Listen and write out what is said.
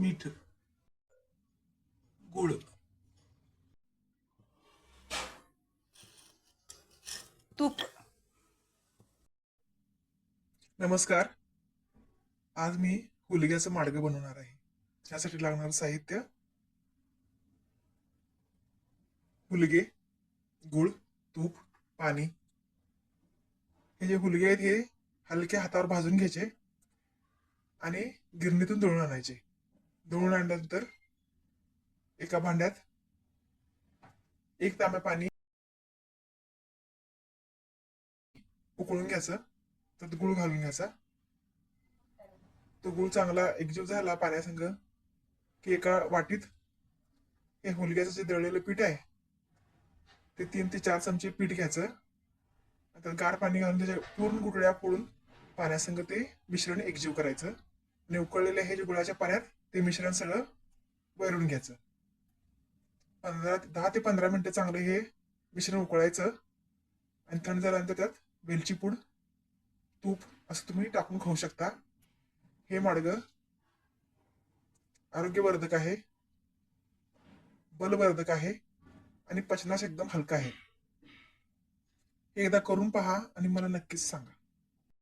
मीठ गुळ. तूप. नमस्कार. आज मी हुलग्याचं माडगं बनवणार आहे. त्यासाठी लागणारं साहित्य हुलगे गुळ तूप पाणी. हे जे हुलगे आहेत हे हलक्या हातावर भाजून घ्यायचे आणि गिरणीतून दळून आणायचे. धुवून आणल्यानंतर एका भांड्यात एक तांब्या पाणी उकळून घ्यायचं त्यात गुळ घालून घ्यायचा. तो गुळ चांगला एकजीव झाला पाण्यासंग की एका वाटीत हे हुलग्याचं जे दळलेलं पीठ आहे ते तीन ते चार चमचे पीठ घ्यायचं. त्यात गार पाणी घालून त्याच्या पूर्ण गुठळ्या फोडून पाण्यासंग ते मिश्रण एकजीव करायचं. आणि उकळलेल्या हे जे गुळाच्या पाण्यात ते मिश्रण सगळं वैरून घ्यायचं. पंधरा दहा ते पंधरा मिनटं चांगलं हे मिश्रण उकळायचं आणि थंड झाल्यानंतर त्यात वेलची पूड तूप असं तुम्ही टाकून खाऊ शकता. हे मार्ग आरोग्यवर्धक आहे बलवर्धक आहे आणि पचनास एकदम हलका आहे. हे एकदा करून पहा आणि मला नक्कीच सांगा.